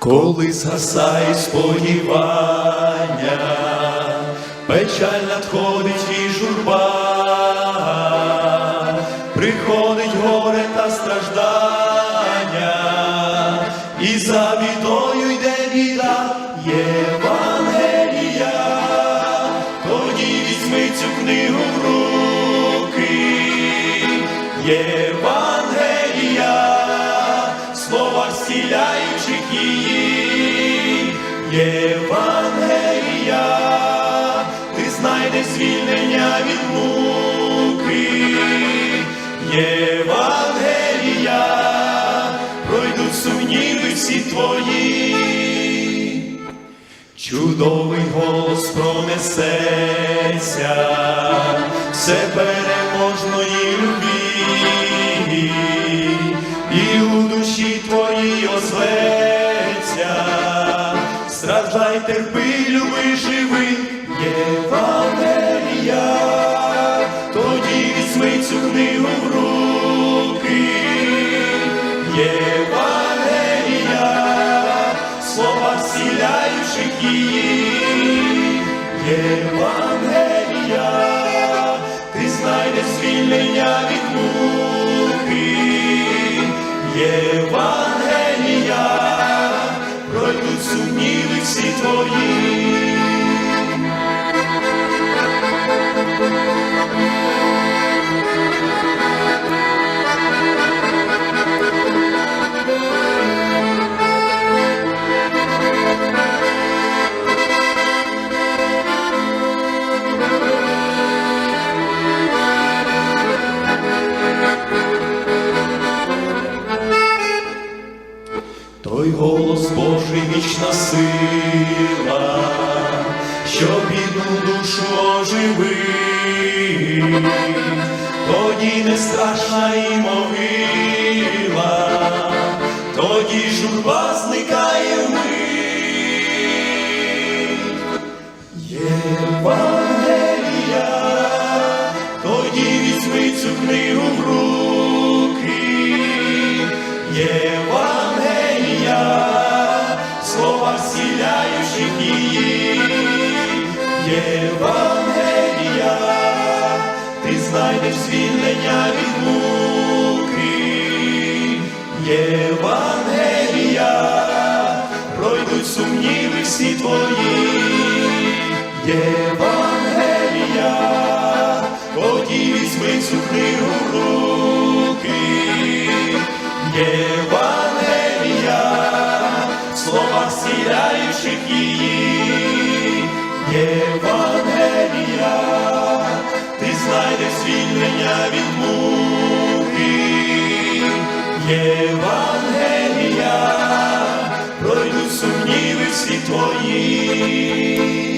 Коли згасає сподівання, печаль надходить і журба, приходить горе та страждання, і за бідою йде біда. Євангелія, тоді візьми цю книгу в руки, Євангелія, зціляючих її, Євангелія, ти знайдеш звільнення від муки, Євангелія, пройдуть сумніви всі твої. Чудовий голос пронесеться, все переможної любві, і у душі твоїй озветься, страждай, терпи, люби, живи, Євангелія, тоді візьми цю книгу в руки, Євангелія, слова зціляючих її, Євангелія, ти знайдеш звільнення від муки, Євангелія, сумніви всі твої. Сила, що бідну душу оживи, тоді не страшна і могила, тоді журба зникає зціляючих її. Євангелія, ти знайдеш звільнення від муки. Євангелія, пройдуть сумніви всі твої. Євангелія, тоді візьми цю книгу її. Євангелія, ти знайдеш звільнення від муки. Євангелія, пройдуть сумніви всі твої.